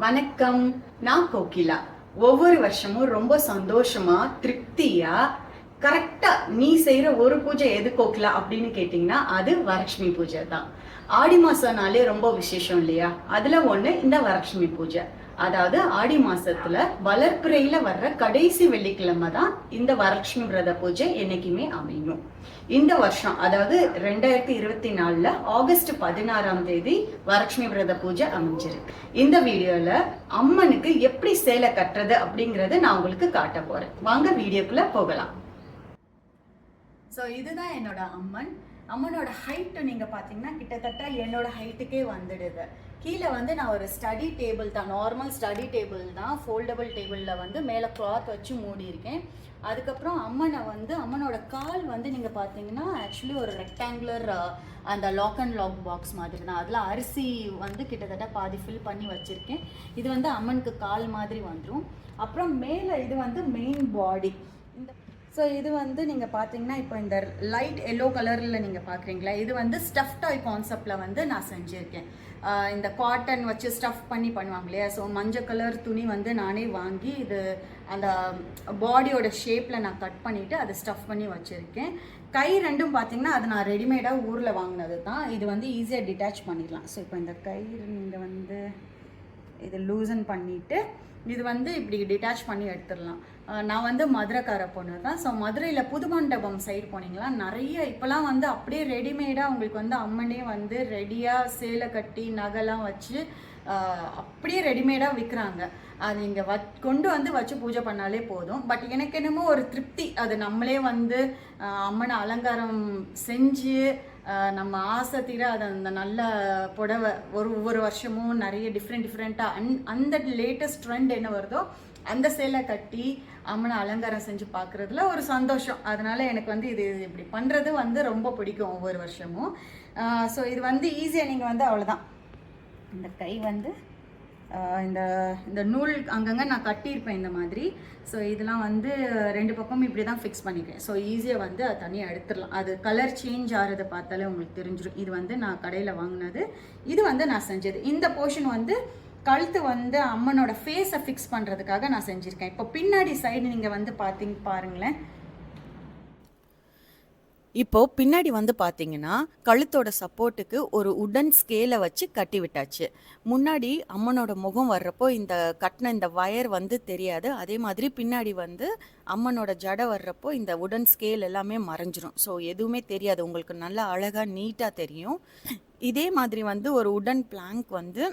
வணக்கம் நான் கோகிலா. ஒவ்வொரு வருஷமும் ரொம்ப சந்தோஷமா திருப்தியா கரெக்டா நீ செய்யற ஒரு பூஜை எது கோகிலா அப்படின்னு கேட்டீங்கன்னா அது வரலட்சுமி பூஜை தான். ஆடி மாசம்னாலே ரொம்ப விசேஷம் இல்லையா? அதுல ஒண்ணு இந்த வரலட்சுமி பூஜை. அதாவது ஆடி மாசத்துல வளர்ப்பிறையில வர்ற கடைசி வெள்ளிக்கிழமை தான் இந்த வரலட்சுமி விரத பூஜை என்னைக்குமே அமையும். இந்த வருஷம் அதாவது ரெண்டாயிரத்தி இருபத்தி நாலுல ஆகஸ்ட் பதினாறாம் தேதி வரலட்சுமி விரத பூஜை அமைஞ்சிருக்கு. இந்த வீடியோல அம்மனுக்கு எப்படி சேலை கட்டுறது அப்படிங்கறத நான் உங்களுக்கு காட்ட போறேன். வாங்க வீடியோக்குள்ள போகலாம். ஸோ இதுதான் என்னோட அம்மன். அம்மனோட ஹைட்டு நீங்கள் பார்த்தீங்கன்னா கிட்டத்தட்ட என்னோட ஹைட்டுக்கே வந்துடுது. கீழே வந்து நான் ஒரு ஸ்டடி டேபிள் தான் நார்மல் ஸ்டடி டேபிள் தான் ஃபோல்டபுள் டேபிளில் வந்து மேலே கிளாத் வச்சு மூடி இருக்கேன் அதுக்கப்புறம் அம்மனை வந்து அம்மனோட கால் வந்து நீங்கள் பார்த்தீங்கன்னா ஆக்சுவலி ஒரு ரெக்டாங்குலர் அந்த லாக் அண்ட் லாக் பாக்ஸ் மாதிரி தான். அதில் அரிசி வந்து கிட்டத்தட்ட பாதி ஃபில் பண்ணி வச்சுருக்கேன். இது வந்து அம்மனுக்கு கால் மாதிரி வந்துடும் அப்புறம் மேலே இது வந்து மெயின் பாடி ஸோ இது வந்து நீங்கள் பார்த்தீங்கன்னா இப்போ இந்த லைட் எல்லோ கலரில் நீங்கள் பார்க்குறீங்களா இது வந்து ஸ்டஃப் டாய் கான்செப்டில் வந்து நான் செஞ்சுருக்கேன். இந்த காட்டன் வச்சு ஸ்டஃப் பண்ணி பண்ணுவாங்க இல்லையா? ஸோ மஞ்சள் கலர் துணி வந்து நானே வாங்கி இது அந்த பாடியோட ஷேப்பில் நான் கட் பண்ணிவிட்டு அதை ஸ்டஃப் பண்ணி வச்சுருக்கேன். கை ரெண்டும் பார்த்தீங்கன்னா அது நான் ரெடிமேடாக ஊரில் வாங்கினது தான் இது வந்து ஈஸியாக டிட்டாச் பண்ணிடலாம். ஸோ இப்போ இந்த கை நீங்கள் வந்து இது லூசன் பண்ணிவிட்டு இது வந்து இப்படி டிட்டாச் பண்ணி எடுத்துடலாம். நான் வந்து மதுரைக்கார பொண்ணு தான். ஸோ மதுரையில் புது மண்டபம் சைடு போனீங்களா? நிறைய இப்போலாம் வந்து அப்படியே ரெடிமேடாக உங்களுக்கு வந்து அம்மனே வந்து ரெடியாக சேலை கட்டி நகைலாம் வச்சு அப்படியே ரெடிமேடாக விற்கிறாங்க அது இங்கே வ கொண்டு வந்து வச்சு பூஜை பண்ணாலே போதும். பட் எனக்கு என்னமோ ஒரு திருப்தி. அது நம்மளே வந்து அம்மனை அலங்காரம் செஞ்சு நம்ம ஆசை தீர அது அந்த நல்ல புடவை ஒரு ஒவ்வொரு வருஷமும் நிறைய டிஃப்ரெண்ட் டிஃப்ரெண்ட்டாக அந் அந்த லேட்டஸ்ட் ட்ரெண்ட் என்ன வருதோ அந்த சேலை கட்டி அம்மனை அலங்காரம் செஞ்சு பார்க்குறதுல ஒரு சந்தோஷம். அதனால எனக்கு வந்து இது இப்படி பண்ணுறது வந்து ரொம்ப பிடிக்கும் ஒவ்வொரு வருஷமும். ஸோ இது வந்து ஈஸியாக நீங்கள் வந்து அவ்வளோதான் இந்த கை வந்து இந்த இந்த நூல் அங்கங்கே நான் கட்டியிருப்பேன் இந்த மாதிரி. ஸோ இதெல்லாம் வந்து ரெண்டு பக்கமும் இப்படி தான் ஃபிக்ஸ் பண்ணிக்கிறேன். ஸோ ஈஸியாக வந்து அது தனியாக எடுத்துடலாம். அது கலர் சேஞ்ச் ஆகிறத பார்த்தாலே உங்களுக்கு தெரிஞ்சிடும் இது வந்து நான் கடையில் வாங்கினது. இது வந்து நான் செஞ்சது. இந்த போர்ஷன் வந்து கழுத்து வந்து அம்மனோட ஃபேஸை ஃபிக்ஸ் பண்ணுறதுக்காக நான் செஞ்சுருக்கேன். இப்போ பின்னாடி சைடு நீங்கள் வந்து பார்த்தீங்க பாருங்களேன். இப்போ பின்னாடி வந்து பார்த்தீங்கன்னா கழுத்தோட சப்போர்ட்டுக்கு ஒரு உடன் ஸ்கேலை வச்சு கட்டி விட்டாச்சு. முன்னாடி அம்மனோட முகம் வர்றப்போ இந்த கட்டின இந்த வயர் வந்து தெரியாது. அதே மாதிரி பின்னாடி வந்து அம்மனோட ஜடை வர்றப்போ இந்த உடன் ஸ்கேல் எல்லாமே மறைஞ்சிரும். ஸோ எதுவுமே தெரியாது. உங்களுக்கு நல்லா அழகாக நீட்டாக தெரியும். இதே மாதிரி வந்து ஒரு உடன் பிளாங்க் வந்து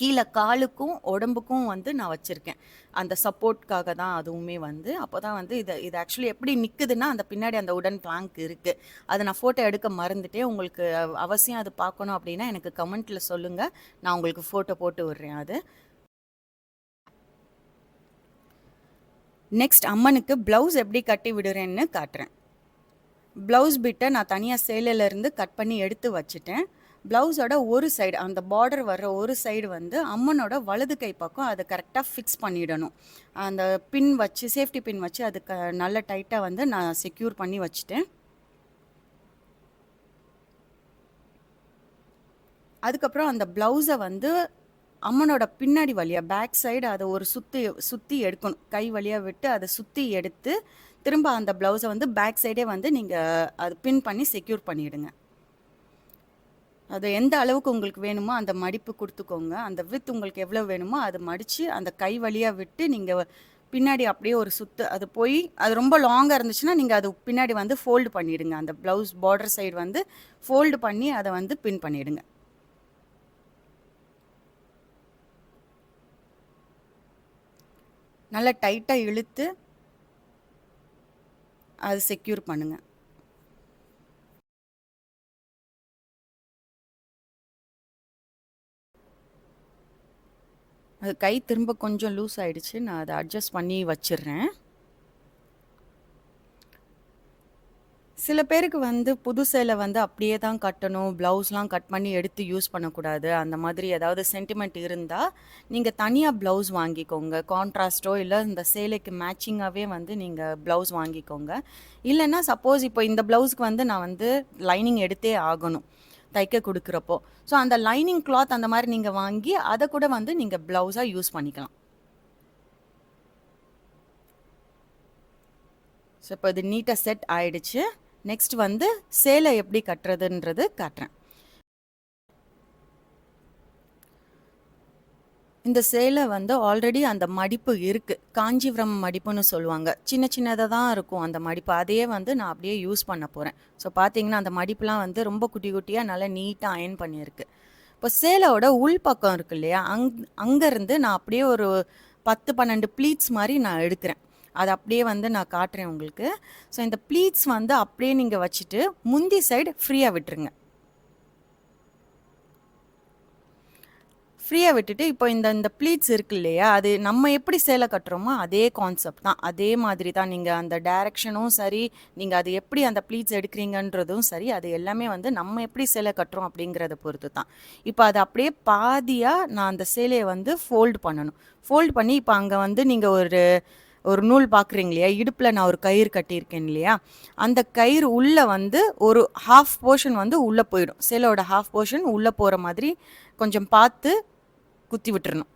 கீழே காலுக்கும் உடம்புக்கும் வந்து நான் வச்சுருக்கேன். அந்த சப்போர்ட்காக தான் அதுவுமே வந்து. அப்போ தான் வந்து இது இது ஆக்சுவலி எப்படி நிற்குதுன்னா அந்த பின்னாடி அந்த உடன் பிளாங்க் இருக்குது அதை நான் ஃபோட்டோ எடுக்க மறந்துட்டே உங்களுக்கு அவசியம் அது பார்க்கணும் அப்படின்னா எனக்கு கமெண்ட்டில் சொல்லுங்கள் நான் உங்களுக்கு ஃபோட்டோ போட்டு விடுறேன் அது. நெக்ஸ்ட் அம்மனுக்கு ப்ளவுஸ் எப்படி கட்டி விடுறேன்னு காட்டுறேன். ப்ளவுஸ் பிட்டை நான் தனியாக சேலையிலேருந்து கட் பண்ணி எடுத்து வச்சுட்டேன். ப்ளவுஸோட ஒரு சைடு அந்த பார்டர் வர்ற ஒரு சைடு வந்து அம்மனோட வலது கை பக்கம் அதை கரெக்டாக ஃபிக்ஸ் பண்ணிடணும். அந்த பின் வச்சு சேஃப்டி பின் வச்சு அதுக்கு நல்ல டைட்டாக வந்து நான் செக்யூர் பண்ணி வச்சுட்டேன். அதுக்கப்புறம் அந்த ப்ளவுஸை வந்து அம்மனோட பின்னாடி வழியாக பேக் சைடு அதை ஒரு சுற்றி சுற்றி எடுக்கணும். கை வழியாக விட்டு அதை சுற்றி எடுத்து திரும்ப அந்த ப்ளவுஸை வந்து பேக் சைடே வந்து நீங்கள் அது பின் பண்ணி செக்யூர் பண்ணிவிடுங்க அது எந்த அளவுக்கு உங்களுக்கு வேணுமோ அந்த மடிப்பு கொடுத்துக்கோங்க. அந்த வித் உங்களுக்கு எவ்வளோ வேணுமோ அதை மடித்து அந்த கை வழியாக விட்டு நீங்கள் பின்னாடி அப்படியே ஒரு சுத்து அது போய் அது ரொம்ப லாங்காக இருந்துச்சுன்னா நீங்கள் அது பின்னாடி வந்து ஃபோல்டு பண்ணிவிடுங்க அந்த ப்ளவுஸ் பார்டர் சைடு வந்து ஃபோல்டு பண்ணி அதை வந்து பின் பண்ணிவிடுங்க நல்லா டைட்டாக இழுத்து அது செக்யூர் பண்ணுங்கள் அது கை திரும்ப கொஞ்சம் லூஸ் ஆயிடுச்சு. நான் அதை அட்ஜஸ்ட் பண்ணி வச்சிடுறேன். சில பேருக்கு வந்து புது சேலை வந்து அப்படியே தான் கட்டணும். ப்ளவுஸ்லாம் கட் பண்ணி எடுத்து யூஸ் பண்ணக்கூடாது. அந்த மாதிரி ஏதாவது சென்டிமெண்ட் இருந்தால் நீங்கள் தனியாக ப்ளவுஸ் வாங்கிக்கோங்க. கான்ட்ராஸ்ட்டோ இல்லை இந்த சேலைக்கு மேட்சிங்காகவே வந்து நீங்கள் ப்ளவுஸ் வாங்கிக்கோங்க. இல்லைன்னா சப்போஸ் இப்போ இந்த ப்ளவுஸ்க்கு வந்து நான் வந்து லைனிங் எடுத்தே ஆகணும். தைக்க கொடுக்குறப்போ. ஸோ அந்த லைனிங் கிளாத் அந்த மாதிரி நீங்கள் வாங்கி அதை கூட வந்து நீங்கள் ப்ளவுஸாக யூஸ் பண்ணிக்கலாம். ஸோ இப்போ இது நீட்டாக செட் ஆயிடுச்சு. நெக்ஸ்ட் வந்து சேலை எப்படி கட்டுறதுன்றது காட்டுறேன். இந்த சேலை வந்து ஆல்ரெடி அந்த மடிப்பு இருக்குது காஞ்சிபுரம் மடிப்புன்னு சொல்லுவாங்க. சின்ன சின்னதாக தான் இருக்கும் அந்த மடிப்பு. அதையே வந்து நான் அப்படியே யூஸ் பண்ண போகிறேன் ஸோ பார்த்தீங்கன்னா அந்த மடிப்புலாம் வந்து ரொம்ப குட்டி குட்டியாக நல்லா நீட்டாக அயன் பண்ணியிருக்கு. இப்போ சேலையோட உள் பக்கம் இருக்கு இல்லையா? அங் அங்கேருந்து நான் அப்படியே ஒரு பத்து பன்னெண்டு ப்ளீட்ஸ் மாதிரி நான் எடுக்கிறேன். அதை அப்படியே வந்து நான் காட்டுறேன் உங்களுக்கு. ஸோ இந்த ப்ளீட்ஸ் வந்து அப்படியே நீங்கள் வச்சுட்டு முந்தி சைடு ஃப்ரீயாக விட்டுருங்க. ஃப்ரீயாக விட்டுட்டு இப்போ இந்த இந்த ப்ளீட்ஸ் இருக்கு இல்லையா அது நம்ம எப்படி சேலை கட்டுறோமோ அதே கான்செப்ட் தான். அதே மாதிரி தான் நீங்கள் அந்த டைரக்ஷனும் சரி நீங்கள் அது எப்படி அந்த ப்ளீட்ஸ் எடுக்கிறீங்கன்றதும் சரி அது எல்லாமே வந்து நம்ம எப்படி சேலை கட்டுறோம் அப்படிங்கிறத பொறுத்து தான். இப்போ அது அப்படியே பாதியாக நான் அந்த சேலையை வந்து ஃபோல்டு பண்ணணும். ஃபோல்டு பண்ணி இப்போ அங்கே வந்து நீங்கள் ஒரு ஒரு நூல் பார்க்குறீங்க இல்லையா இடுப்பில் நான் ஒரு கயிறு கட்டியிருக்கேன் இல்லையா அந்த கயிறு உள்ளே வந்து ஒரு ஹாஃப் போர்ஷன் வந்து உள்ளே போயிடும். சேலோட ஹாஃப் போர்ஷன் உள்ளே போகிற மாதிரி கொஞ்சம் பார்த்து குத்தி விட்டுறணும்.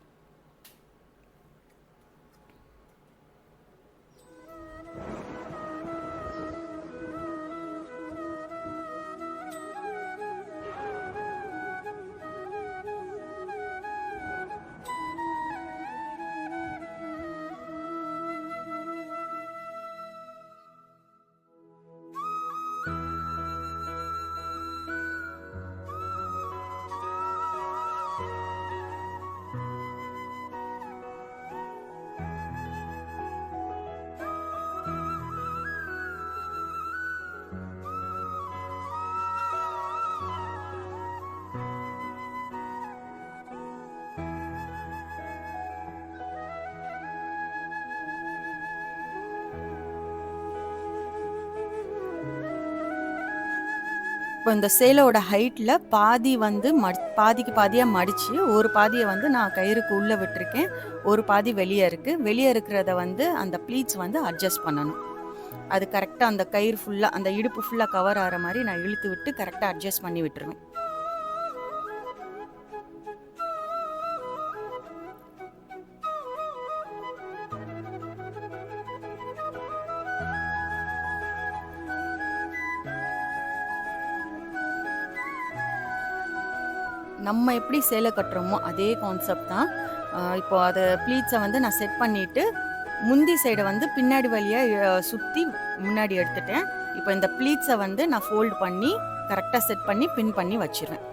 இப்போ இந்த சேலோட ஹைட்டில் பாதி வந்து மடி பாதிக்கு பாதியாக மடித்து ஒரு பாதியை வந்து நான் கயிறுக்கு உள்ளே விட்டுருக்கேன். ஒரு பாதி வெளியே இருக்குது வெளியே இருக்கிறத வந்து அந்த ப்ளீட்ஸ் வந்து அட்ஜஸ்ட் பண்ணணும். அது கரெக்டாக அந்த கயிறு ஃபுல்லாக அந்த இடுப்பு ஃபுல்லாக கவர் ஆகிற மாதிரி நான் இழுத்து விட்டு கரெக்டாக அட்ஜஸ்ட் பண்ணி விட்டுருவேன். நம்ம எப்படி சேலை கட்டுறோமோ அதே கான்செப்ட் தான். இப்போது இப்போ அதை ப்ளீட்ஸை வந்து நான் செட் பண்ணிவிட்டு முந்தி சைடை வந்து பின்னாடி வழியாக சுற்றி முன்னாடி எடுத்துட்டேன். இப்போ இந்த ப்ளீட்ஸை வந்து நான் ஃபோல்டு பண்ணி கரெக்டாக செட் பண்ணி பின் பண்ணி வச்சுருவேன்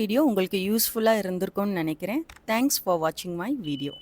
வீடியோ உங்களுக்கு யூஸ்ஃபுல்லாக இருந்திருக்கும்னு நினைக்கிறேன். தேங்க்ஸ் ஃபார் வாட்சிங் மை வீடியோ